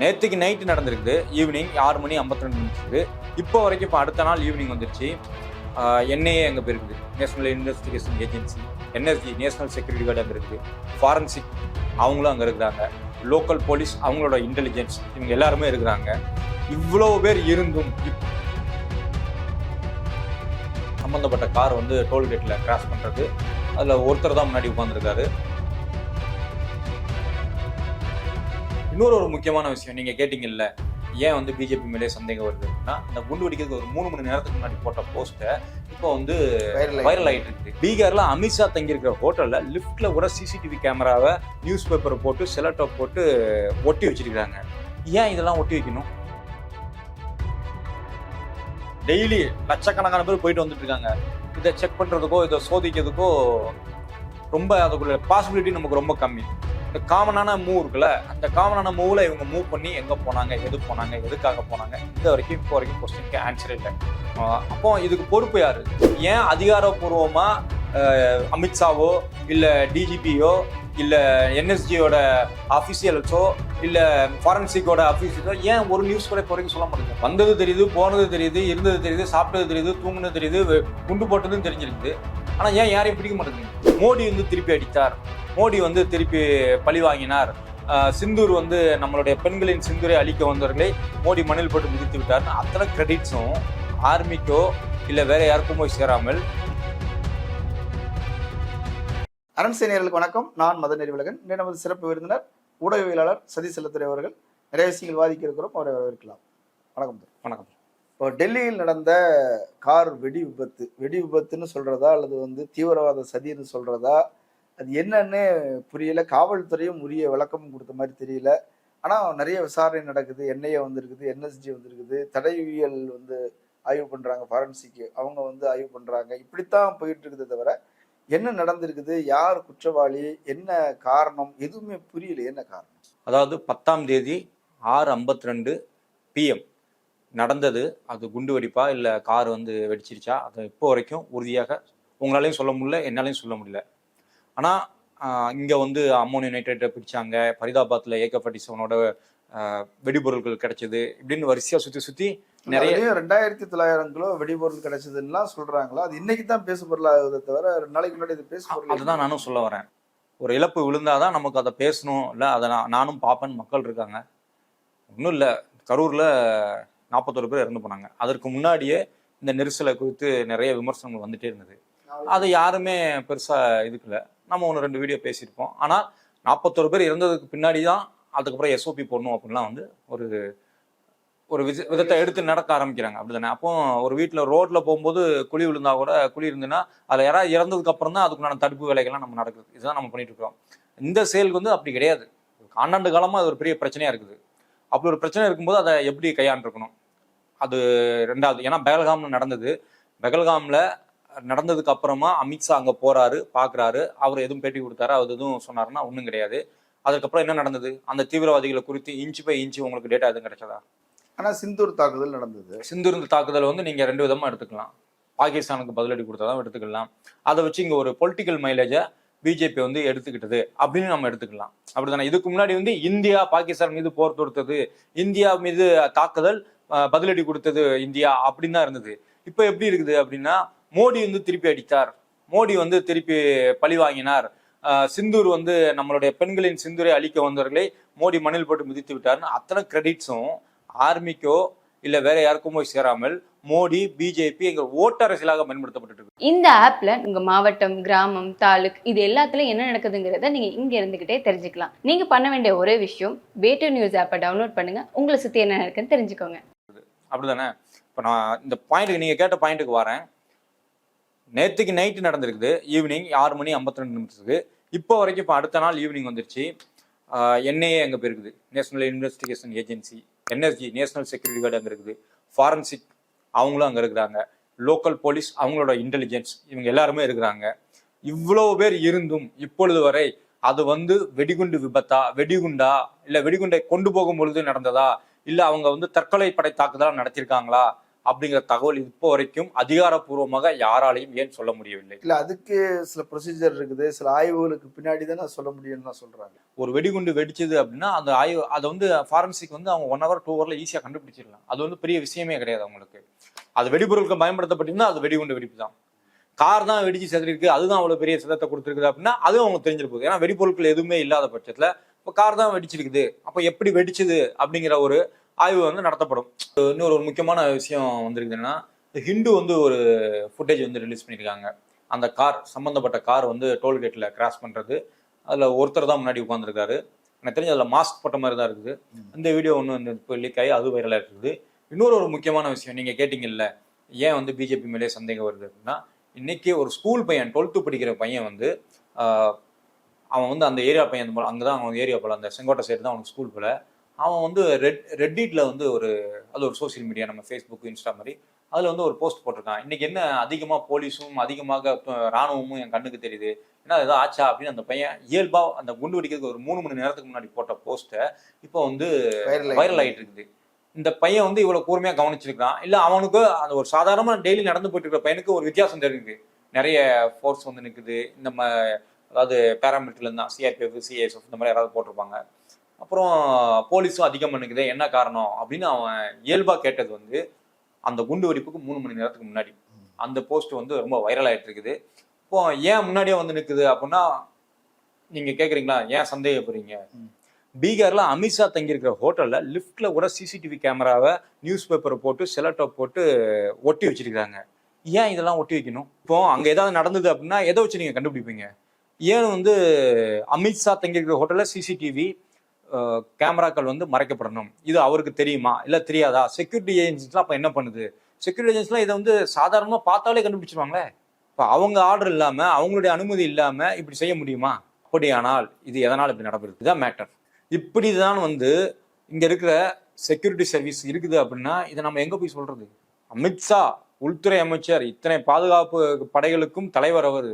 நேற்றுக்கு நைட்டு நடந்திருக்குது. ஈவினிங் ஆறு மணி ஐம்பத்தி ரெண்டு நிமிஷத்துக்கு. இப்போ வரைக்கும் இப்போ அடுத்த நாள் ஈவினிங் வந்துருச்சு. என்ஐஏ அங்கே போயிருக்குது. National investigation agency NSG national security guard அங்கே இருக்குது ஃபாரன்சிக் அவங்களும் அங்கே இருக்கிறாங்க. லோக்கல் போலீஸ் அவங்களோட இன்டெலிஜென்ஸ் இவங்க எல்லாருமே இருக்கிறாங்க. இவ்வளோ பேர் இருந்தும் சம்மந்தப்பட்ட கார் வந்து டோல்கேட்டில் கிராஸ் பண்ணுறது அதில் ஒருத்தர் தான் முன்னாடி உட்காந்துருக்காரு இன்னொரு ஒரு முக்கியமான விஷயம் நீங்க கேட்டீங்கல்ல ஏன் வந்து பிஜேபி மேலே சந்தேகம் வருதுன்னா இந்த குண்டு வெடிக்கிறதுக்கு ஒரு மூணு மணி நேரத்துக்கு முன்னாடி போட்ட போஸ்ட்டை இப்போ வந்து வைரல் வைரல் ஆயிட்டு இருக்கு. பீகார்ல அமித்ஷா தங்கியிருக்கிற ஹோட்டல்ல லிஃப்ட்ல கூட சிசிடிவி கேமராவை நியூஸ் பேப்பரை போட்டு செலட்டோ போட்டு ஒட்டி வச்சிருக்காங்க ஏன் இதெல்லாம் ஒட்டி வைக்கணும்? டெய்லி லட்சக்கணக்கான பேர் போயிட்டு வந்துட்டு இருக்காங்க. இதை செக் பண்றதுக்கோ இதை சோதிக்கிறதுக்கோ ரொம்ப அதுக்குள்ள பாசிபிலிட்டி நமக்கு ரொம்ப கம்மி. இந்த காமனான மூவ் இருக்குல்ல அந்த காமனான மூவ்ல இவங்க மூவ் பண்ணி எங்க போனாங்க எது போனாங்க எதுக்காக போனாங்க இந்த வரைக்கும் இப்போ வரைக்கும் கொஸ்டினுக்கு ஆன்சர் இல்லை. அப்போ இதுக்கு பொறுப்பு யாரு? ஏன் அதிகாரப்பூர்வமா அமித்ஷாவோ இல்ல டிஜிபியோ இல்ல என்எஸ்ஜியோட அபிஷியல்ஸோ இல்ல ஃபாரன்சிக்கோட அபிஷியல்ஸோ ஏன் ஒரு நியூஸ் கூட இப்போ வரைக்கும் சொல்ல மாட்டேங்குது வந்தது தெரியுது போனது தெரியுது இருந்தது தெரியுது சாப்பிட்டது தெரியுது தூங்குனது தெரியுது குண்டு போட்டதும் தெரிஞ்சிருக்குது. ஆனா ஏன் யாரையும் பிடிக்க மாட்டேங்குது? மோடி வந்து திருப்பி அடித்தார். மோடி வந்து திருப்பி பழி வாங்கினார். சிந்தூர் வந்து நம்மளுடைய பெண்களின் சிந்தூரை அழிக்க வந்தவர்களை மோடி மண்ணில் போட்டு மிதித்து விட்டார்னு அத்தனை கிரெடிட்ஸும் ஆர்மிக்கோ இல்ல வேற யாருக்கும் போய் சேராமல். அரண்சேனியர்களுக்கு வணக்கம். நான் மதன் நெறிவலகன் நமது சிறப்பு விருந்தினர் ஊடகவியலாளர் சதீஷ் செல்லத்துறை அவர்கள். நிறைய விஷயங்கள் வாதிக்க இருக்கிறோம். அவரை வரவேற்கலாம். வணக்கம். சார். வணக்கம். இப்போ டெல்லியில் நடந்த கார் வெடி விபத்து வெடி விபத்துன்னு சொல்றதா அல்லது வந்து தீவிரவாத சதின்னு சொல்றதா? அது என்னன்னு புரியல. காவல்துறையும் உரிய விளக்கமும் கொடுத்த மாதிரி தெரியல. ஆனால் நிறைய விசாரணை நடக்குது. என்ஐஏ வந்திருக்குது என்எஸ்ஜி வந்திருக்குது. தடயவியல் வந்து ஆய்வு பண்ணுறாங்க ஃபாரன்சிக்கு அவங்க வந்து ஆய்வு பண்ணுறாங்க இப்படித்தான் போயிட்டு இருக்குது தவிர என்ன நடந்திருக்குது? யார் குற்றவாளி? என்ன காரணம்? எதுவுமே புரியல. என்ன காரணம்? அதாவது பத்தாம் தேதி ஆறு ஐம்பத்தி ரெண்டு பிஎம் நடந்தது. அது குண்டு வெடிப்பா இல்ல கார் வந்து வெடிச்சிருச்சா? அது இப்போ வரைக்கும் உறுதியாக உங்களாலையும் சொல்ல முடியல என்னாலையும் சொல்ல முடியல. ஆனா ஆஹ், இங்க வந்து அம்மோனியம் நைட்ரேட்டை பிடிச்சாங்க. ஃபரிதாபாத்ல ஏக ஃபார்ட்டி செவனோட வெடிபொருட்கள் கிடைச்சது இப்படின்னு வரிசையா சுத்தி சுத்தி நிறைய ரெண்டாயிரத்தி தொள்ளாயிரம் கிலோ வெடிபொருள் கிடைச்சதுன்னா சொல்றாங்களா? அது இன்னைக்கு தான் பேசு பொருளாகுது தவிர ரெண்டு நாளைக்கு முன்னாடி இது பேசு பொருள் அதுதான் நானும் சொல்ல வரேன். ஒரு இழப்பு விழுந்தாதான் நமக்கு அதை பேசணும். இல்லை அதை நான் நானும் பார்ப்பேன் மக்கள் இருக்காங்க. ஒன்றும் இல்லை. கரூரில் நாற்பத்தோரு பேர் இறந்து போனாங்க. அதற்கு முன்னாடியே இந்த நெரிசலை குறித்து நிறைய விமர்சனங்கள் வந்துட்டே இருந்தது. அது யாருமே பெருசாக இதுக்குல. நம்ம ஒன்று ரெண்டு வீடியோ பேசியிருப்போம். ஆனால் நாற்பத்தொரு பேர் இறந்ததுக்கு பின்னாடி தான் அதுக்கப்புறம் எஸ்ஓபி போடணும் அப்படின்லாம் வந்து ஒரு ஒரு வித விதத்தை எடுத்து நடக்க ஆரம்பிக்கிறாங்க. அப்படிதானே? அப்போ ஒரு வீட்டில் ரோட்ல போகும்போது குழி விழுந்தா கூட குழி இருந்துன்னா அதில் யாராவது இறந்ததுக்கு அப்புறம் தான் அதுக்குண்டான தடுப்பு வேலைகள்லாம் நம்ம நடக்குது. இதுதான் நம்ம பண்ணிட்டு இருக்கோம் இந்த செயலுக்கு வந்து அப்படி கிடையாது. ஆண்டாண்டு காலமா அது ஒரு பெரிய பிரச்சனையா இருக்குது. அப்படி ஒரு பிரச்சனை இருக்கும்போது அதை எப்படி கையாண்டிருக்கணும்? அது ரெண்டாவது ஏன்னா பெகல்காம்ல நடந்தது. பெகல்காம்ல நடந்ததுக்கு அப்புறமா அமித்ஷா அங்க போறாரு பாக்குறாரு. அவர் எதுவும் பேட்டி கொடுத்தாரு அவர் எதுவும் சொன்னாருன்னா ஒன்றும் கிடையாது. அதுக்கப்புறம் என்ன நடந்தது? அந்த தீவிரவாதிகளை குறித்து இன்ச்சு பை இன்ச்சு உங்களுக்கு டேட்டா எதுவும் கிடைச்சதா? ஆனா சிந்தூர் தாக்குதல் நடந்தது. சிந்துருந்து தாக்குதல் வந்து நீங்க ரெண்டு விதமா எடுத்துக்கலாம். பாகிஸ்தானுக்கு பதிலடி கொடுத்தாதான் எடுத்துக்கலாம். அதை வச்சு இங்க ஒரு பொலிட்டிக்கல் மைலேஜை பிஜேபி வந்து எடுத்துக்கிட்டது அப்படின்னு நம்ம எடுத்துக்கலாம். அப்படிதானே இதுக்கு முன்னாடி வந்து இந்தியா பாகிஸ்தான் மீது போர் தொடுத்தது. இந்தியா மீது தாக்குதல் பதிலடி கொடுத்தது இந்தியா அப்படின்னு தான் இருந்தது. இப்போ எப்படி இருக்குது அப்படின்னா மோடி வந்து திருப்பி அடித்தார். மோடி வந்து திருப்பி பழி வாங்கினார். சிந்தூர் வந்து நம்மளுடைய பெண்களின் சிந்தூரை அழிக்க வந்தவர்களை மோடி மணில் போட்டு மிதித்து விட்டார்னு அத்தனை கிரெடிட்ஸும் ஆர்மிக்கோ இல்ல வேற யாருக்கும் போய் சேராமல் மோடி பிஜேபி எங்க ஓட்டு அரசியலாக பயன்படுத்தப்பட்டு இருக்கு. இந்த ஆப்ல உங்க மாவட்டம் கிராமம் தாலுக் இது எல்லாத்துலயும் என்ன நடக்குதுங்கிறத நீங்க இங்க இருந்துகிட்டே தெரிஞ்சுக்கலாம். நீங்க பண்ண வேண்டிய ஒரே விஷயம் வேட்டு நியூஸ் ஆப்பை டவுன்லோட் பண்ணுங்க. உங்களை சுத்தி என்ன நடக்குன்னு தெரிஞ்சுக்கோங்க. அப்படிதானே? இப்போ நான் இந்த பாயிண்ட்டுக்கு நீங்கள் கேட்ட பாயிண்ட்டுக்கு வரேன். நேற்றுக்கு நைட்டு நடந்திருக்குது. ஈவினிங் ஆறு மணி ஐம்பத்தி ரெண்டு நிமிஷத்துக்கு. இப்போ வரைக்கும் இப்போ அடுத்த நாள் ஈவினிங் வந்துருச்சு. என்ஐஏ அங்கே போயிருக்குது. National investigation agency NSG national security guard அங்கே இருக்குது. ஃபாரன்சிக் அவங்களும் அங்கே இருக்கிறாங்க. லோக்கல் போலீஸ் அவங்களோட இன்டெலிஜென்ஸ் இவங்க எல்லாருமே இருக்கிறாங்க. இவ்வளோ பேர் இருந்தும் இப்பொழுது வரை அது வந்து வெடிகுண்டு விபத்தா வெடிகுண்டா இல்லை வெடிகுண்டை கொண்டு போகும் பொழுது நடந்ததா? இல்ல அவங்க வந்து தற்கொலை படை தாக்குதலா நடத்திருக்காங்களா அப்படிங்கிற தகவல் இப்போ வரைக்கும் அதிகாரப்பூர்வமாக யாராலையும் ஏன் சொல்ல முடியவில்லை? இல்ல அதுக்கு சில ப்ரொசீஜர் இருக்குது. சில ஆய்வுகளுக்கு பின்னாடி தானே சொல்ல முடியும்னு சொல்றாங்க. ஒரு வெடிகுண்டு வெடிச்சது அப்படின்னா அந்த ஆய்வு அதை வந்து ஃபாரன்சிக் வந்து அவங்க ஒன் ஹவர் டூ ஹவர்ல ஈஸியாக கண்டுபிடிச்சிடலாம். அது வந்து பெரிய விஷயமே கிடையாது அவங்களுக்கு. அது வெடிபொருட்கள் பயன்படுத்தப்பட்டிருந்தா அது வெடிகுண்டு வெடிப்பு தான் கார் தான் வெடிச்சு செதறிருக்கு அதுதான் அவ்வளவு பெரிய சிதத்தை கொடுத்துருக்குது அப்படின்னா அதுவும் அவங்க தெரிஞ்சிருப்போம் ஏன்னா வெடிபொருட்கள் எதுவுமே இல்லாத பட்சத்துல இப்போ கார் தான் வெடிச்சிருக்குது. அப்போ எப்படி வெடிச்சது அப்படிங்கிற ஒரு ஆய்வு வந்து நடத்தப்படும். இன்னொரு ஒரு முக்கியமான விஷயம் வந்திருக்குதுன்னா ஹிந்து வந்து ஒரு ஃபுட்டேஜ் வந்து ரிலீஸ் பண்ணியிருக்காங்க அந்த கார் சம்பந்தப்பட்ட கார் வந்து டோல்கேட்டில் கிராஸ் பண்ணுறது அதில் ஒருத்தர் தான் முன்னாடி உட்காந்துருக்காரு எனக்கு தெரிஞ்சு அதில் மாஸ்க் போட்ட மாதிரி தான் இருக்குது. இந்த வீடியோ ஒன்று வந்து இப்போ லீக் ஆகி அது வைரலாக இருக்குது. இன்னொரு ஒரு முக்கியமான விஷயம் நீங்கள் கேட்டிங்கல்ல ஏன் வந்து பிஜேபி மேலே சந்தேகம் வருது அப்படின்னா இன்னைக்கு ஒரு ஸ்கூல் பையன் டுவெல்த்து படிக்கிற பையன் வந்து அவன் வந்து அந்த ஏரியா பையன் அங்கே தான் அவன் ஏரியா போல அந்த செங்கோட்டை சைடு தான் அவனுக்கு ஸ்கூல் போல. அவன் வந்து ரெட் ரெட்டிட்ல வந்து ஒரு அது ஒரு சோஷியல் மீடியா நம்ம ஃபேஸ்புக் இன்ஸ்டா மாதிரி அதில் வந்து ஒரு போஸ்ட் போட்டிருக்கான். இன்னைக்கு என்ன அதிகமாக போலீஸும் அதிகமாக ராணுவமும் என் கண்ணுக்கு தெரியுது. ஏன்னா ஏதோ ஆச்சா அப்படின்னு அந்த பையன் இயல்பா அந்த குண்டு வெடிக்கிறதுக்கு ஒரு மூணு மணி நேரத்துக்கு முன்னாடி போட்ட போஸ்ட்டை இப்போ வந்து வைரல் ஆயிட்டு இருக்குது. இந்த பையன் வந்து இவ்வளவு கூர்மையா கவனிச்சிருக்கான் இல்ல அவனுக்கு அந்த ஒரு சாதாரண டெய்லி நடந்து போயிட்டு இருக்கிற பையனுக்கு ஒரு வித்தியாசம் தெரியுது. நிறைய ஃபோர்ஸ் வந்து நிக்குது. இந்த ம- அதாவது பேராமிலிட்டரில இருந்தா சிஆர்பிஎஃப் சிஎஸ்எஃப் இந்த மாதிரி யாராவது போட்டிருப்பாங்க. அப்புறம் போலீஸும் அதிகமாக நிக்குது என்ன காரணம் அப்படின்னு அவன் இயல்பா கேட்டது வந்து அந்த குண்டு வெடிப்புக்கு மூணு மணி நேரத்துக்கு முன்னாடி. அந்த போஸ்ட் வந்து ரொம்ப வைரல் ஆயிட்டு இருக்குது. இப்போ ஏன் முன்னாடியே வந்து நிக்குது அப்படின்னா நீங்க கேக்குறீங்களா? ஏன் சந்தேகப்படுறீங்க. பீகார்ல அமித்ஷா தங்கியிருக்கிற ஹோட்டல்ல லிஃப்ட்ல கூட சிசிடிவி கேமராவை நியூஸ் பேப்பரை போட்டு செலட்டோ போட்டு ஒட்டி வச்சிருக்காங்க ஏன் இதெல்லாம் ஒட்டி வைக்கணும்? இப்போ அங்க ஏதாவது நடந்தது அப்படின்னா எதை வச்சு நீங்க கண்டுபிடிப்பீங்க? ஏன் வந்து அமித்ஷா தங்கியிருக்கிற ஹோட்டலில் சிசிடிவி கேமராக்கள் வந்து மறைக்கப்படணும்? இது அவருக்கு தெரியுமா? இல்லை தெரியாதா? செக்யூரிட்டி ஏஜென்சிஸ்லாம் அப்போ என்ன பண்ணுது? செக்யூரிட்டி ஏஜென்சிலாம் இதை வந்து சாதாரணமாக பார்த்தாலே கண்டுபிடிச்சிருவாங்களே? இப்போ அவங்க ஆர்டர் இல்லாமல் அவங்களுடைய அனுமதி இல்லாமல் இப்படி செய்ய முடியுமா? அப்படியானால் இது எதனால் இப்படி நடக்குது இதுதான் மேட்டர் இப்படி தான் வந்து இங்கே இருக்கிற செக்யூரிட்டி சர்வீஸ் இருக்குது அப்படின்னா இதை நம்ம எங்கே போய் சொல்கிறது அமித்ஷா உள்துறை அமைச்சர் இத்தனை பாதுகாப்பு படைகளுக்கும் தலைவர் அவர்.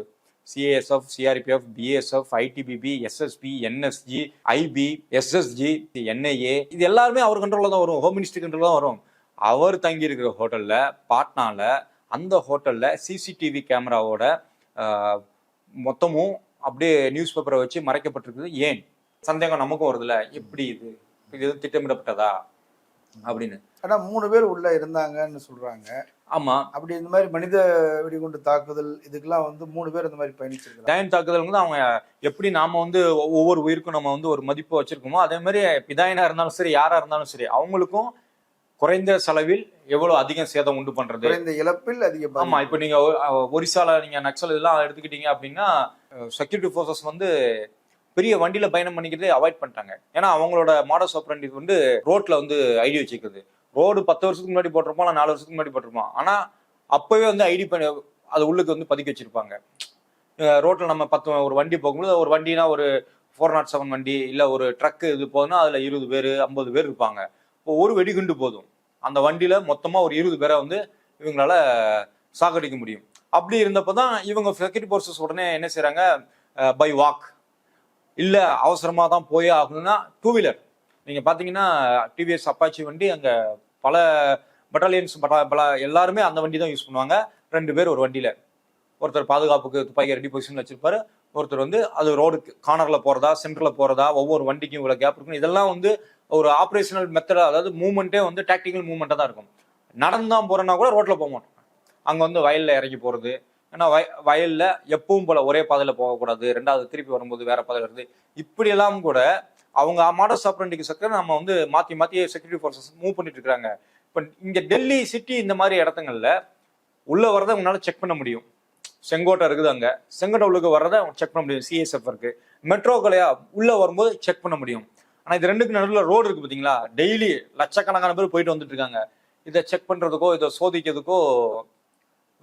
CASF CRPF BSF ITBP SSB NSG IB SSG NIA இது எல்லாருமே அவர் கண்ட்ரோலில் தான் வரும். ஹோம் மினிஸ்டர் கண்ட்ரோல் தான் வரும். அவர் தங்கி இருக்கிற ஹோட்டல்ல பாட்னால அந்த ஹோட்டலில் சிசிடிவி கேமராவோட மொத்தமும் அப்படியே நியூஸ் பேப்பரை வச்சு மறைக்கப்பட்டிருக்குது. ஏன்? சந்தேகம் நமக்கும் வருதுல்ல. எப்படி இது? இது எதுவும் திட்டமிடப்பட்டதா? அப்படின்னு. ஆனால் மூணு பேர் உள்ள இருந்தாங்கன்னு சொல்கிறாங்க ஆமா. அப்படி இந்த மாதிரி மனித வெடிகுண்டு தாக்குதல் இதுக்கெல்லாம் வந்து மூணு பேர் இந்த மாதிரி பயணிச்சிருக்காங்க டயன் தாக்குதல் வந்து அவங்க எப்படி நாம வந்து ஒவ்வொரு உயிருக்கும் நம்ம வந்து ஒரு மதிப்பு வச்சிருக்கோமோ அதே மாதிரி பிதாயினா இருந்தாலும் சரி யாரா இருந்தாலும் சரி அவங்களுக்கும் குறைந்த செலவில் எவ்வளவு அதிகம் சேதம் உண்டு பண்றது? குறைந்த இழப்பில் அதிக பாதிப்பு. ஆமா இப்போ நீங்க ஒரிசால நீங்க நக்சல் இதெல்லாம் எடுத்துக்கிட்டீங்க அப்படின்னா செக்யூரிட்டி ஃபோர்ஸஸ் வந்து பெரிய வண்டியில பயணம் பண்ணிக்கிறதே அவாய்ட் பண்ணிட்டாங்க. ஏன்னா அவங்களோட மாடஸ் ஆப்ரண்டி வந்து ரோட்ல வந்து ஐடி வச்சுக்கிறது ரோடு பத்து வருஷத்துக்கு முன்னாடி போட்டிருப்போம் நாலு வருஷத்துக்கு முன்னாடி போட்டிருப்போம். ஆனா அப்பவே வந்து ஐடி பண்ணி அது உள்ளுக்கு வந்து பதுக்கி வச்சிருப்பாங்க. ரோட்டில் ரோட்ல நம்ம பத்து ஒரு வண்டி போகும்போது ஒரு வண்டினா ஒரு ஃபோர் நாட் செவன் வண்டி இல்லை ஒரு ட்ரக்கு இது போகுதுன்னா அதுல இருபது பேர் ஐம்பது பேர் இருப்பாங்க. இப்போ ஒரு வெடிகுண்டு போதும். அந்த வண்டியில மொத்தமா ஒரு இருபது பேரை வந்து இவங்களால சாகடிக்க முடியும். அப்படி இருந்தப்போ தான் இவங்க செக்யூரிட்டி போர்சஸ் உடனே என்ன செய்கிறாங்க பை வாக் இல்லை அவசரமாக தான் போயே ஆகணும்னா டூ வீலர் நீங்க பாத்தீங்கன்னா டிவிஎஸ் அப்பாச்சி வண்டி அங்கே பல பட்டாலியன்ஸ் பல எல்லாருமே அந்த வண்டி தான் யூஸ் பண்ணுவாங்க. ரெண்டு பேர் ஒரு வண்டியில். ஒருத்தர் பாதுகாப்புக்கு துப்பாக்கி ரெடி பொசிஷனில் வச்சிருப்பாரு. ஒருத்தர் வந்து அது ரோடுக்கு கார்னரில் போகிறதா சென்டரில் போகிறதா ஒவ்வொரு வண்டிக்கும் இவ்வளோ கேப் இருக்கும் இதெல்லாம் வந்து ஒரு ஆப்ரேஷனல் மெத்தட் அதாவது மூவ்மெண்ட்டே வந்து டாக்டிக்கல் மூவ்மெண்ட்டாக தான் இருக்கும். நடந்து தான் போறேன்னா கூட ரோட்டில் போக மாட்டோம். அங்கே வந்து வயலில் இறங்கி போகிறது ஏன்னா வய வயலில் எப்பவும் போல் ஒரே பாதையில் போகக்கூடாது. ரெண்டாவது திருப்பி வரும்போது வேறு பாதையில் வருது. இப்படியெல்லாம் கூட அவங்க மாடல் ஆப்ரண்டிக்கு சக்கர நம்ம வந்து மாத்தி மாத்தி செக்யூரிட்டி ஃபோர்ஸஸ் மூவ் பண்ணிட்டு இருக்காங்க. இப்போ இங்க டெல்லி சிட்டி இந்த மாதிரி இடத்துங்கள்ல உள்ள வரதை உங்களால செக் பண்ண முடியும். செங்கோட்டை இருக்குது அங்க. செங்கோட்டை உள்ளுக்கு வர்றதை செக் பண்ண முடியும். சிஎஸ்எஃப் இருக்கு. மெட்ரோ கலையா உள்ள வரும்போது செக் பண்ண முடியும். ஆனா இது ரெண்டுக்கு நடுவில் ரோடு இருக்கு பாத்தீங்களா? டெய்லி லட்சக்கணக்கான பேர் போயிட்டு வந்துட்டு இருக்காங்க. இதை செக் பண்றதுக்கோ இதை சோதிக்கிறதுக்கோ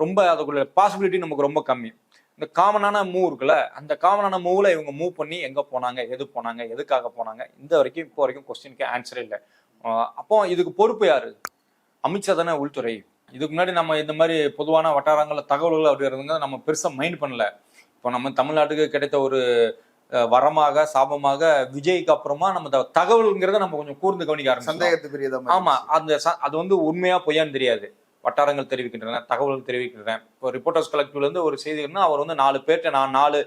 ரொம்ப அதுக்குள்ள பாசிபிலிட்டி நமக்கு ரொம்ப கம்மி. இந்த காமனான மூவ் இருக்குல்ல அந்த காமனான மூவ்ல இவங்க மூவ் பண்ணி எங்க போனாங்க எது போனாங்க எதுக்காக போனாங்க இந்த வரைக்கும் இப்போ வரைக்கும் கொஸ்டினுக்கு ஆன்சரே இல்லை. அப்போ இதுக்கு பொறுப்பு யாரு? அமித்ஷா தானே உள்துறை. இதுக்கு முன்னாடி நம்ம இந்த மாதிரி பொதுவான வட்டாரங்கள்ல தகவல்கள் அப்படி இருந்தவங்க நம்ம பெருசா மைண்ட் பண்ணல. இப்போ நம்ம தமிழ்நாட்டுக்கு கிடைத்த ஒரு வரமாக சாபமாக விஜய்க்கு அப்புறமா நம்ம தகவல்ங்கிறத நம்ம கொஞ்சம் கூர்ந்து கவனிக்க ஆரம்பிச்சோம் சந்தேகத்துக்குரியதா ஆமா அந்த அது வந்து உண்மையா பொய்யான்னு தெரியாது. வட்டாரங்கள் தெரிவிக்கின்றன தகவல்கள் தெரிவிக்கின்றன. இப்போ ரிப்போர்ட்டர்ஸ் கலெக்டிவ்லேருந்து ஒரு செய்திகள்னா அவர் வந்து நாலு பேர்கிட்ட நான் நாலு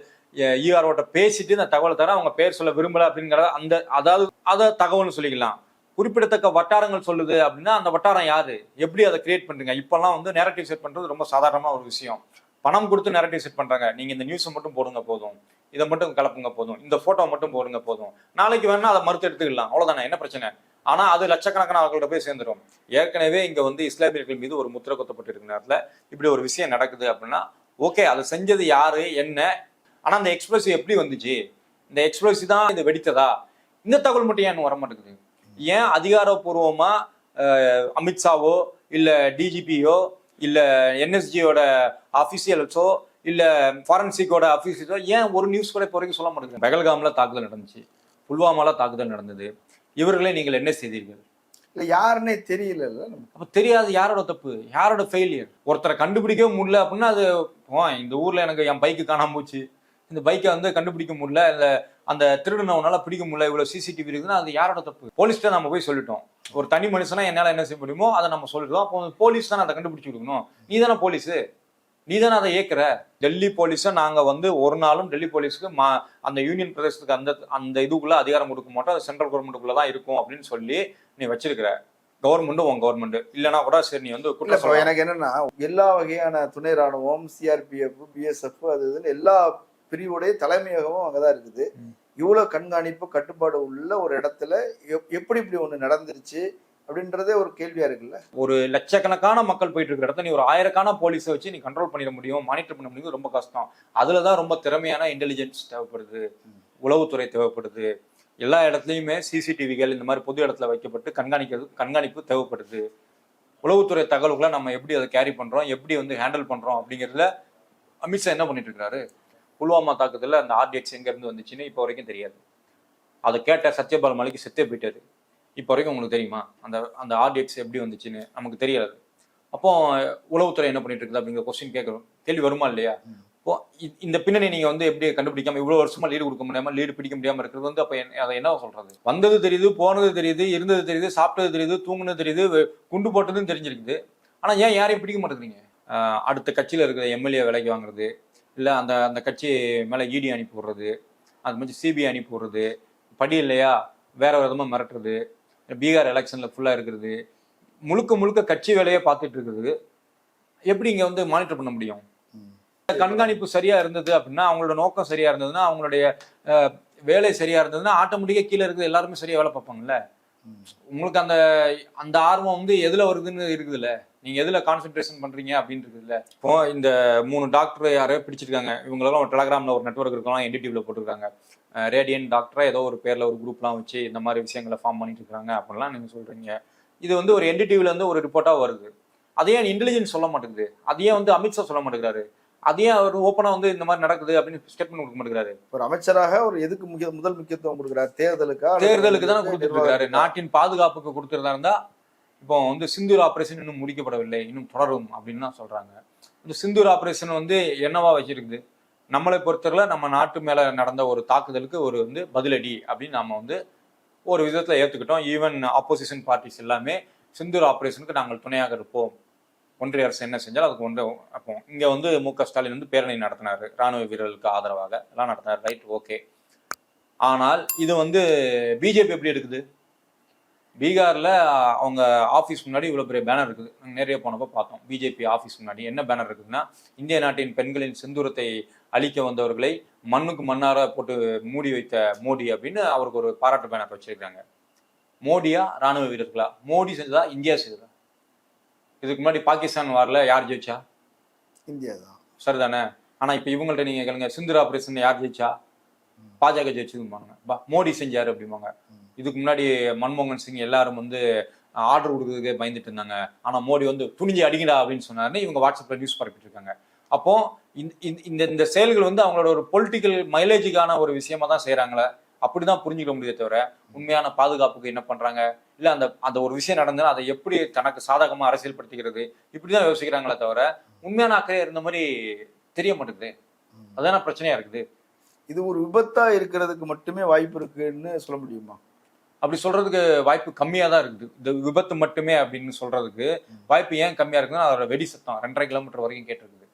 ஈஆர்ஓட்ட பேசிட்டு இந்த தகவலை தர அவங்க பேர் சொல்ல விரும்பல அப்படிங்கிறத அந்த அதாவது அதை தகவல்னு சொல்லிக்கலாம். குறிப்பிடத்தக்க வட்டாரங்கள் சொல்லுது அப்படின்னா அந்த வட்டாரம் யாரு? எப்படி அதை கிரியேட் பண்றீங்க? இப்பெல்லாம் வந்து நேரட்டிவ் செட் பண்றது ரொம்ப சாதாரணமான ஒரு விஷயம். பணம் கொடுத்து நேரட்டிவ் செட் பண்றாங்க. நீங்க இந்த நியூஸை மட்டும் போடுங்க போதும். இதை மட்டும் கலப்புங்க போதும். இந்த ஃபோட்டோ மட்டும் போடுங்க போதும். நாளைக்கு வேணா அதை மறுத்து எடுத்துக்கலாம். அவ்வளவுதானே என்ன பிரச்சனை? ஆனா அது லட்சக்கணக்கான அவர்கள்ட்ட போய் சேர்ந்துடும் ஏற்கனவே இங்க வந்து இஸ்லாமியர்கள் மீது ஒரு முத்திரை குத்தப்பட்டிருக்க நேரத்துல இப்படி ஒரு விஷயம் நடக்குது அப்படின்னா ஓகே அதை செஞ்சது யாரு என்ன? ஆனா அந்த எக்ஸ்பிரஸ் எப்படி வந்துச்சு? இந்த எக்ஸ்பிரஸ் தான் இது வெடித்ததா? இந்த தகவல் மட்டும் ஏன் வர மாட்டேங்குது ஏன் அதிகாரப்பூர்வமா அமித்ஷாவோ இல்ல டிஜிபியோ இல்ல என்எஸ்ஜியோட அபிஷியல்ஸோ இல்ல ஃபாரன்சிக்கோட அபிஷியல்ஸோ ஏன் ஒரு நியூஸ் கூட இப்போ வரைக்கும் சொல்ல மாட்டேங்குது பெகல்காம்ல தாக்குதல் நடந்துச்சு. புல்வாமால தாக்குதல் நடந்தது. இவர்களை நீங்கள் என்ன செய்தீர்கள்? இல்ல யாருன்னே தெரியல அப்ப தெரியாது யாரோட தப்பு? யாரோட ஃபெயிலியர் ஒருத்தரை கண்டுபிடிக்கவே முடியல அப்படின்னா அது இந்த ஊர்ல எனக்கு என் பைக்கு காணாம போச்சு. இந்த பைக்கை வந்து கண்டுபிடிக்க முடியல. இல்ல அந்த திருடனவனால பிடிக்க முடியல. இவ்வளவு சிசிடிவி இருக்குன்னா அது யாரோட தப்பு? போலீஸ்ட்ட நம்ம போய் சொல்லிட்டோம். ஒரு தனி மனுஷனா என்னால என்ன செய்ய முடியுமோ அதை நம்ம சொல்லிட்டோம் அப்போ போலீஸ் தானே அதை கண்டுபிடிச்சு கொடுக்கணும். நீ தானே போலீஸ் நீ தானே அதை ஏக்குற? டெல்லி போலீஸை நாங்க வந்து ஒரு நாளும் டெல்லி போலீஸ்க்கு மா அந்த யூனியன் பிரதேசத்துக்கு அந்த அந்த இதுக்குள்ள அதிகாரம் கொடுக்க மாட்டோம். அது சென்ட்ரல் கவர்மெண்ட்டுக்குள்ள தான் இருக்கும் அப்படின்னு சொல்லி நீ வச்சிருக்கிற. கவர்மெண்ட்டும் உன் கவர்மெண்ட் இல்லைன்னா கூட சரி நீ வந்து குற்றம். எனக்கு என்னன்னா எல்லா வகையான துணை ராணுவம் சிஆர்பிஎஃப் பிஎஸ்எஃப் அது இதுன்னு எல்லா பிரிவுடைய தலைமையகமும் அங்கதான் இருக்குது. இவ்வளவு கண்காணிப்பு கட்டுப்பாடு உள்ள ஒரு இடத்துல எப்- எப்படி இப்படி ஒண்ணு நடந்துருச்சு? அப்படின்றதே ஒரு கேள்வியா இருக்குல்ல? ஒரு லட்சக்கணக்கான மக்கள் போயிட்டு இருக்கிற இடத்த நீ ஒரு ஆயிரக்கான போலீஸை வச்சு நீ கண்ட்ரோல் பண்ணிட முடியும் மானிட்டர் பண்ண முடியும் ரொம்ப கஷ்டம். அதுல தான் ரொம்ப திறமையான இன்டெலிஜென்ஸ் தேவைப்படுது உளவுத்துறை தேவைப்படுது. எல்லா இடத்துலையுமே சிசிடிவிகள் இந்த மாதிரி பொது இடத்துல வைக்கப்பட்டு கண்காணிக்கிறது கண்காணிப்பு தேவைப்படுது. உளவுத்துறை தகவல்களை நம்ம எப்படி அதை கேரி பண்றோம் எப்படி வந்து ஹேண்டில் பண்றோம் அப்படிங்கிறதுல அமித்ஷா என்ன பண்ணிட்டு இருக்காரு? புல்வாமா தாக்குதலில் அந்த ஆர்டிஎக்ஸ் எங்க இருந்து வந்துச்சுன்னு இப்போ வரைக்கும் தெரியாது. அதை கேட்ட சத்யபால் மலைக்கு செத்தே போயிட்டாரு. இப்போ வரைக்கும் உங்களுக்கு தெரியுமா? அந்த அந்த ஆர்டிஎக்ஸ் எப்படி வந்துச்சுன்னு? நமக்கு தெரியாது அப்போ உளவுத்துறை என்ன பண்ணிட்டு இருக்குது அப்படிங்கிற கொஸ்டின் கேட்குறோம். கேள்வி வருமா இல்லையா. இப்போ இந்த பின்னணி நீங்க வந்து எப்படி கண்டுபிடிக்காம இவ்வளவு வருஷமா லீடு கொடுக்க முடியாம லீடு பிடிக்க முடியாம இருக்கிறது வந்து அப்ப என்ன- அதை என்ன சொல்றது? வந்தது தெரியுது போனது தெரியுது இருந்தது தெரியுது சாப்பிட்டது தெரியுது தூங்குனது தெரியுது குண்டு போட்டதும் தெரிஞ்சிருக்குது. ஆனா ஏன் யாரையும் பிடிக்க மாட்டேங்கிறீங்க? அடுத்த கட்சியில இருக்கிற எம்எல்ஏ விலைக்கு வாங்குறது இல்ல அந்த அந்த கட்சி மேல இடி அனுப்பி விடுறது அது மாதிரி சிபிஐ அனுப்பி விடுறது படி இல்லையா வேற விதமா மிரட்டுறது பீகார் எலெக்ஷன்ல ஃபுல்லா இருக்கிறது. முழுக்க முழுக்க கட்சி வேலையை பார்த்துட்டு இருக்குது. எப்படி இங்க வந்து மானிட்டர் பண்ண முடியும்? கண்காணிப்பு சரியா இருந்தது அப்படின்னா அவங்களோட நோக்கம் சரியா இருந்ததுன்னா அவங்களுடைய வேலை சரியா இருந்ததுன்னா ஆட்டோமேட்டிக்கா கீழே இருக்கிறது எல்லாருமே சரியா வேலை பார்ப்பாங்கல்ல? உங்களுக்கு அந்த அந்த ஆர்வம் வந்து எதுல வருதுன்னு இருக்குதுல்ல? நீங்க எதுல கான்சென்ட்ரேஷன் பண்றீங்க அப்படின்னு இருக்குதுல்ல? இப்போ இந்த மூணு டாக்டர் யாரையோ பிடிச்சிருக்காங்க. இவங்களெல்லாம் ஒரு டெலகிராம்ல ஒரு நெட்ஒர்க் இருக்கலாம் என்டிடிவில போட்டிருக்காங்க. ரேடியன் டாக்டரா ஏதோ ஒரு பேர்ல ஒரு குரூப்லாம் வச்சு இந்த மாதிரி விஷயங்களை ஃபார்ம் பண்ணிட்டு இருக்காங்க அப்படிலாம் நீங்க சொல்றீங்க. இது வந்து ஒரு என்டிடிவில இருந்து ஒரு ரிப்போர்ட்டா வருது. அதையே இன்டெலிஜென்ஸ் சொல்ல மாட்டேங்குது? அதையே வந்து அமித்ஷா சொல்ல மாட்டேங்கிறாரு? அதையே அவர் ஓப்பனா வந்து இந்த மாதிரி நடக்குது அப்படின்னு ஸ்டேட்மெண்ட் கொடுக்க மாட்டேங்கிறாரு. ஒரு அமைச்சராக ஒரு எதுக்கு முக்கிய முதல் முக்கியத்துவம் கொடுக்குறாரு? தேர்தலுக்கா? தேர்தலுக்கு தானே நிர்வாகத்துக்கா? நாட்டின் பாதுகாப்புக்கு கொடுத்துருந்தா இருந்தா இப்போ வந்து சிந்தூர் ஆபரேஷன் இன்னும் முடிக்கப்படவில்லை இன்னும் தொடரும் அப்படின்னு தான் சொல்றாங்க. இந்த சிந்தூர் ஆபரேஷன் வந்து என்னவா வச்சிருக்குது? நம்மளை பொறுத்தவரை நம்ம நாட்டு மேல நடந்த ஒரு தாக்குதலுக்கு ஒரு வந்து பதிலடி அப்படின்னு நாம வந்து ஒரு விதத்துல ஏத்துக்கிட்டோம். ஈவன் ஆப்போசிஷன் பார்ட்டிஸ் எல்லாமே சிந்தூர் ஆபரேஷனுக்கு நாங்கள் துணையாக இருப்போம். ஒன்றிய அரசு என்ன செஞ்சாலும் அதுக்கு ஒன்று அப்போ இங்கே வந்து மு க ஸ்டாலின் வந்து பேரணி நடத்தினார். ராணுவ வீரர்களுக்கு ஆதரவாக. எல்லாம் நடத்தினார். ரைட் ஓகே ஆனால் இது வந்து பிஜேபி எப்படி எடுக்குது? பீகாரில் அவங்க ஆஃபீஸ் முன்னாடி இவ்வளோ பெரிய பேனர் இருக்குது. நாங்கள் நிறைய போனப்போ பார்த்தோம். பிஜேபி ஆஃபீஸ் முன்னாடி என்ன பேனர் இருக்குதுன்னா இந்திய நாட்டின் பெண்களின் செந்தூரத்தை அழிக்க வந்தவர்களை மண்ணுக்கு மண்ணார போட்டு மூடி வைத்த மோடி அப்படின்னு அவருக்கு ஒரு பாராட்டு பேனர் வச்சிருக்காங்க. மோடியா? ராணுவ வீரர்களா? மோடி செஞ்சதா? இந்தியா செஞ்சதா இதுக்கு முன்னாடி பாகிஸ்தான் வாரில் யார் ஜெயிச்சா? இந்தியா தான். சரிதானே? ஆனா இப்ப இவங்கள்ட்ட நீங்க கேளுங்க சிந்துரா ஆபரேஷன் யார் ஜெயிச்சா? பாஜக ஜெயிச்சதும்பாங்க. மோடி செஞ்சாரு அப்படிம்பாங்க. இதுக்கு முன்னாடி மன்மோகன் சிங் எல்லாரும் வந்து ஆர்டர் கொடுக்கறதுக்கே பயந்துட்டு இருந்தாங்க. ஆனா மோடி வந்து துணிஞ்சு அடிங்கடா அப்படின்னு சொன்னாருன்னு இவங்க வாட்ஸ்அப்ல நியூஸ் பரப்பிட்டு இருக்காங்க அப்போ இந்த- இந்த- இந்த இந்த செயல்கள் வந்து அவங்களோட ஒரு பொலிட்டிக்கல் மைலேஜுக்கான ஒரு விஷயமா தான் செய்யறாங்களே அப்படிதான் புரிஞ்சுக்க முடியுதே தவிர உண்மையான பாதுகாப்புக்கு என்ன பண்றாங்க? இல்ல அந்த அந்த ஒரு விஷயம் நடந்தா அதை எப்படி தனக்கு சாதகமா அரசியல்படுத்திக்கிறது? இப்படிதான் யோசிக்கிறாங்களே தவிர உண்மையான அக்கறை இருந்த மாதிரி தெரிய மாட்டேங்குது. அதான பிரச்சனையா இருக்குது. இது ஒரு விபத்தா இருக்கிறதுக்கு மட்டுமே வாய்ப்பு இருக்குன்னு சொல்ல முடியுமா? அப்படி சொல்றதுக்கு வாய்ப்பு கம்மியாக தான் இருக்குது. இந்த விபத்து மட்டுமே அப்படின்னு சொல்றதுக்கு வாய்ப்பு ஏன் கம்மியா இருக்குன்னா அதோட வெடி சத்தம். ரெண்டரை கிலோமீட்டர் வரைக்கும் கேட்டிருக்குது.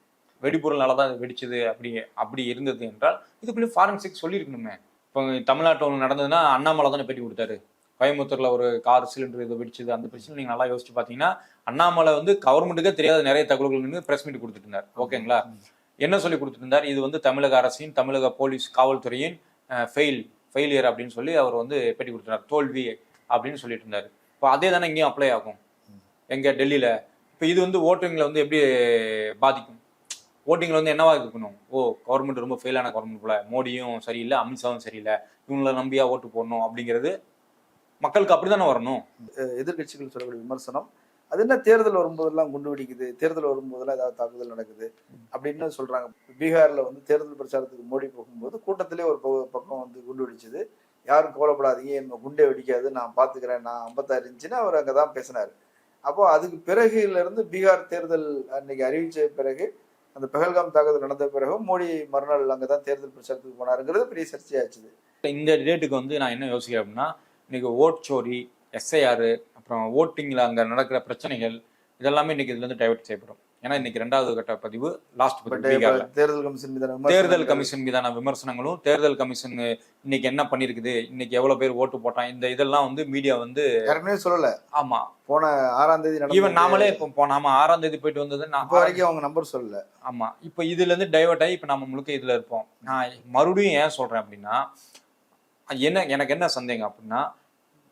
வெடிபொருள்னால தான் வெடிச்சது அப்படி அப்படி இருந்தது என்றால் இதுக்குள்ளே ஃபாரன்சிக் சொல்லியிருக்கணுமே. இப்போ தமிழ்நாட்டில் ஒன்று நடந்ததுன்னா அண்ணாமலை தானே பேட்டி கொடுத்தாரு. கோயம்புத்தூரில் ஒரு கார் சிலிண்டர் இது வெடிச்சது அந்த பிரச்சனை நீங்கள் நல்லா யோசிச்சு பார்த்தீங்கன்னா அண்ணாமலை வந்து கவர்மெண்ட்டுக்கே தெரியாத நிறைய தகவல்கள் பிரஸ் மீட் கொடுத்துட்டு இருந்தார். ஓகேங்களா என்ன சொல்லி கொடுத்துட்டு இருந்தார்? இது வந்து தமிழக அரசின் தமிழக போலீஸ் காவல்துறையின் ஃபெயில் ஃபெயிலியர் அப்படின்னு சொல்லி அவர் வந்து பேட்டி கொடுத்துட்டார். தோல்வி அப்படின்னு சொல்லிட்டு இருந்தார். இப்போ அதே தானே இங்கேயும் அப்ளை ஆகும். எங்கே டெல்லியில். இப்போ இது வந்து ஓட்டுங்களை வந்து எப்படி பாதிக்கும்? ஓட்டிங்கில் வந்து என்னவா இருக்கணும்? ஓ கவர்மெண்ட் ரொம்ப ஃபெயிலான கவர்மெண்ட் போல. மோடியும் சரியில்லை அமித்ஷாவும் சரியில்லை. இவங்கள நம்பியா ஓட்டு போடணும் அப்படிங்கிறது மக்களுக்கு அப்படிதானே வரணும்? எதிர்க்கட்சிகள் சொல்லக்கூடிய விமர்சனம். அது என்ன தேர்தல் வரும்போதெல்லாம் குண்டு வெடிக்குது? தேர்தல் வரும்போதெல்லாம் ஏதாவது தாக்குதல் நடக்குது? அப்படின்னு சொல்றாங்க. பீகாரில் வந்து தேர்தல் பிரச்சாரத்துக்கு மோடி போகும்போது கூட்டத்திலே ஒரு பக்கம் வந்து குண்டு வெடிச்சது. யாரும் கோலப்படாதீங்க என்ன குண்டே வெடிக்காது. நான் பார்த்துக்கிறேன். நான் ஐம்பத்தாறு இன்ச்சுன்னு அவர் அங்கே தான் பேசினாரு. அப்போ அதுக்கு பிறகுல இருந்து பீகார் தேர்தல் அன்னைக்கு அறிவிச்ச பிறகு அந்த பெஹல்காம் தாக்குதல் நடந்த பிறகு மோடி மறுநாள் அங்கதான் தேர்தல் பிரச்சாரத்துக்கு போனாருங்கிறது பெரிய சர்ச்சையாச்சுது. இந்த டேட்டுக்கு வந்து நான் என்ன யோசிக்கிறேன் அப்படின்னா இன்னைக்கு ஓட் சோரி எஸ்ஐஆர் அப்புறம் ஓட்டிங்ல அங்க நடக்கிற பிரச்சனைகள் இதெல்லாமே இன்னைக்கு இதுல இருந்து டைவர்ட் செய்யப்படும். ஏன்னா இன்னைக்கு ரெண்டாவது கட்ட பதிவு லாஸ்ட் தேர்தல் கமிஷன் மீதான தேர்தல் கமிஷன் மீதான விமர்சனங்களும் தேர்தல் கமிஷன் இன்னைக்கு என்ன பண்ணிருக்குது இன்னைக்கு எவ்வளவு பேர் ஓட்டு போட்டான் இந்த இதெல்லாம் வந்து மீடியா வந்து ஏற்கனவே சொல்லல. ஆமா. போன ஆறாம் தேதி ஈவன் நாமளே இப்போ இப்போ நாம ஆறாம் தேதி போயிட்டு வந்தது நான் இப்போ வரைக்கும் அவங்க நம்பர் சொல்லல. ஆமா. இப்போ இதுல இருந்து டைவர்ட் ஆகி இப்போ நம்ம முழுக்க இதுல இருப்போம். நான் மறுபடியும் ஏன் சொல்றேன் அப்படின்னா என்ன எனக்கு என்ன சந்தேகம் அப்படின்னா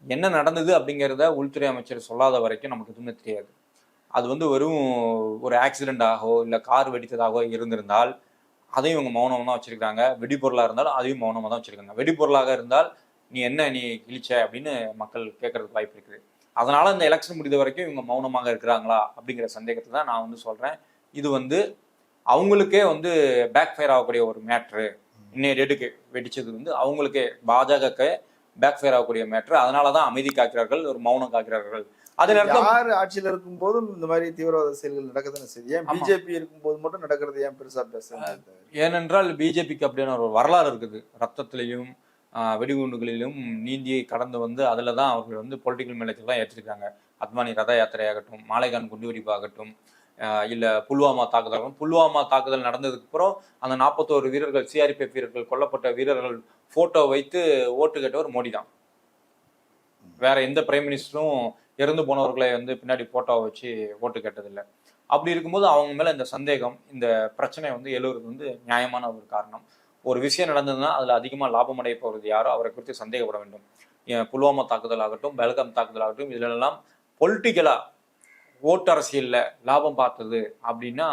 என்ன நடந்தது அப்படிங்கிறத உள்துறை அமைச்சர் சொல்லாத வரைக்கும் நமக்கு எதுவுமே தெரியாது. அது வந்து வெறும் ஒரு ஆக்சிடெண்ட்டாகவோ இல்லை கார் வெடித்ததாகவோ இருந்திருந்தால் அதையும் இவங்க மௌனமாக தான் வச்சுருக்காங்க வெடிபொருளாக இருந்தாலும் அதையும் மௌனமாக தான் வச்சுருக்காங்க. வெடிபொருளாக இருந்தால் நீ என்ன நீ கிழிச்ச அப்படின்னு மக்கள் கேட்கறதுக்கு வாய்ப்பு இருக்குது. அதனால் இந்த எலெக்ஷன் முடிந்த வரைக்கும் இவங்க மௌனமாக இருக்கிறாங்களா அப்படிங்கிற சந்தேகத்தை தான் நான் வந்து சொல்கிறேன் இது வந்து அவங்களுக்கே வந்து பேக் ஃபயர் ஆகக்கூடிய ஒரு மேட்ரு இன்னைய டேட்டுக்கு வெடிச்சது வந்து அவங்களுக்கே பாஜகக்கே பேக் ஃபயர் ஆகக்கூடிய மேட்ரு அதனால தான் அமைதி காக்கிறார்கள் ஒரு மௌனம் காக்கிறார்கள். அதே யார் ஆட்சியில இருக்கும் போதும் இந்த மாதிரி தீவிரவாத செயல்கள் நடக்குதுன்னு சரி ஏன். பிஜேபி இருக்கும் போது மட்டும் நடக்கிறது ஏன் பெருசா பேசுறது ஏனென்றால் பிஜேபிக்கு அப்படியான ஒரு வரலாறு இருக்குது. ரத்தத்திலையும் வெடிகுண்டுகளிலும் நீந்தி கடந்து வந்து அதில் தான் அவர்கள் வந்து பொலிட்டிக்கல் மேலத்தில் தான் ஏற்றிருக்காங்க. அத்வானி ரத யாத்திரையாகட்டும் மாலைகான் குண்டுவெடிப்பாகட்டும் இல்ல புல்வாமா தாக்குதல் புல்வாமா தாக்குதல் நடந்ததுக்கு அப்புறம் அந்த நாற்பத்தோரு வீரர்கள் சிஆர்பிஎஃப் வீரர்கள் கொல்லப்பட்ட வீரர்கள் போட்டோ வைத்து ஓட்டு கேட்டவர் மோடி தான் வேற எந்த பிரைம் மினிஸ்டரும் இறந்து போனவர்களை வந்து பின்னாடி போட்டோவை வச்சு ஓட்டு கேட்டதில்லை. அப்படி இருக்கும்போது அவங்க மேல இந்த சந்தேகம் இந்த பிரச்சனை வந்து எழுவுறது வந்து நியாயமான ஒரு காரணம். ஒரு விஷயம் நடந்ததுன்னா அதுல அதிகமா லாபம் அடைய போறது யாரோ அவரை குறித்து சந்தேகப்பட வேண்டும். புல்வாமா தாக்குதல் ஆகட்டும் பெல்காம் தாக்குதல் ஆகட்டும் இதுல எல்லாம் பொலிட்டிக்கலா ஓட்டு அரசியல்ல லாபம் பார்த்தது அப்படின்னா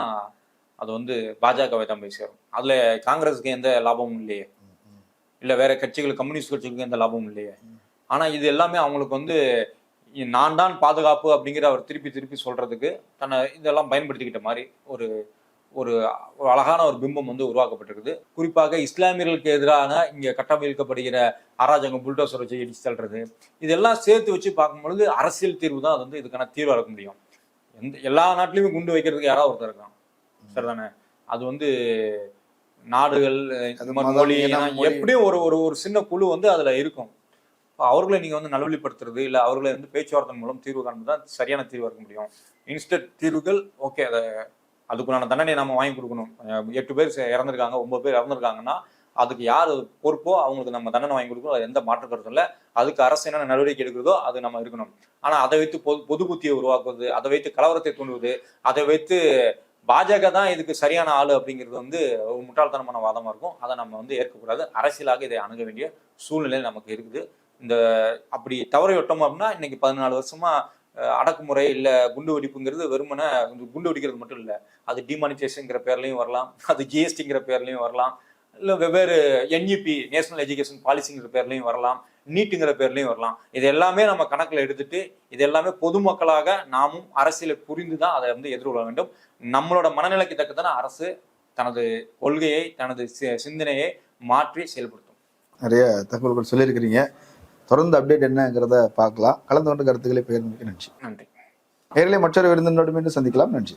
அது வந்து பாஜகவை தான் போய் சேரும். அதுல காங்கிரஸுக்கு எந்த லாபமும் இல்லையே. இல்ல வேற கட்சிகள் கம்யூனிஸ்ட் கட்சிகளுக்கு எந்த லாபமும் இல்லையே. ஆனா இது எல்லாமே அவங்களுக்கு வந்து நான் தான் பாதுகாப்பு அப்படிங்கிற அவர் திருப்பி திருப்பி சொல்றதுக்கு தன்னை இதெல்லாம் பயன்படுத்திக்கிட்ட மாதிரி ஒரு ஒரு அழகான ஒரு பிம்பம் வந்து உருவாக்கப்பட்டிருக்குது. குறிப்பாக இஸ்லாமியர்களுக்கு எதிரான இங்க கட்டமைக்கப்படுகிற அராஜகம் புல்டோசர் வச்சு இடிச்சு தள்ளுறது இதெல்லாம் சேர்த்து வச்சு பார்க்கும்பொழுது அரசியல் தீர்வு தான் அது வந்து இதுக்கான தீர்வா இருக்க முடியும். எந்த எல்லா நாட்டிலையுமே குண்டு வைக்கிறதுக்கு யாராவது ஒருத்தர் இருக்கான் சரிதானே? அது வந்து நாடுகள் அது இனம், மொழி. எப்படியும் ஒரு ஒரு சின்ன குழு வந்து அதுல இருக்கும். அவர்களை நீங்கள் வந்து நல்வழிப்படுத்துறது இல்லை அவர்களை வந்து பேச்சுவார்த்தை மூலம் தீர்வு காண்பது தான் சரியான தீர்வு இருக்க முடியும். இன்ஸ்டன்ட் தீர்வுகள் ஓகே அதை அதுக்குண்டான தண்டனை நம்ம வாங்கி கொடுக்கணும். எட்டு பேர் சே- ஒன்பது பேர் இறந்துருக்காங்கன்னா அதுக்கு யார் பொறுப்போ அவங்களுக்கு நம்ம தண்டனை வாங்கி கொடுக்கணும். அது எந்த மாற்று கருத்தும் இல்லை. அதுக்கு அரசு என்ன நடவடிக்கை எடுக்கிறதோ அது நம்ம இருக்கணும். ஆனால் அதை வைத்து பொது பொது புத்தியை உருவாக்குவது அதை வைத்து கலவரத்தை தூண்டுவது அதை வைத்து பாஜக தான் இதுக்கு சரியான ஆள் அப்படிங்கிறது வந்து ஒரு முட்டாள்தனமான வாதமாக இருக்கும். அதை நம்ம வந்து ஏற்கக்கூடாது. அரசியலாக இதை அணுக வேண்டிய சூழ்நிலை நமக்கு இருக்குது. இந்த அப்படி தவறை விட்டோம் அப்படின்னா இன்னைக்கு பதினாலு வருஷமா அடக்குமுறை இல்ல குண்டு வெடிப்புங்கிறது வெறுமனை குண்டு வெடிக்கிறது மட்டும் இல்ல. அது டிமானிட்டேஷன்ங்கிற பேர்லயும் வரலாம். அது ஜிஎஸ்டிங்கிற பேர்லயும் வரலாம். இல்ல வெவ்வேறு என்இபி நேஷனல் எஜுகேஷன் பாலிசிங்கிற பேர்லயும் வரலாம். நீட்டுங்கிற பேர்லயும் வரலாம். இது எல்லாமே நம்ம கணக்குல எடுத்துட்டு இது எல்லாமே பொதுமக்களாக நாமும் அரசியலை புரிந்து தான் அதை வந்து எதிர்கொள்ள வேண்டும். நம்மளோட மனநிலைக்கு தக்கதான அரசு தனது கொள்கையை தனது சி- சிந்தனையை மாற்றி செயல்படுத்தும். நிறைய தகவல்கள் சொல்லியிருக்கிறீங்க. தொடர்ந்து அப்டேட் என்னங்கிறத பார்க்கலாம். கலந்து கொண்டு கருத்துக்களை பகிர்ந்து நன்றி. நன்றி. நேரிலே மற்றொரு விருந்தினோடு மீண்டும் சந்திக்கலாம். நன்றி.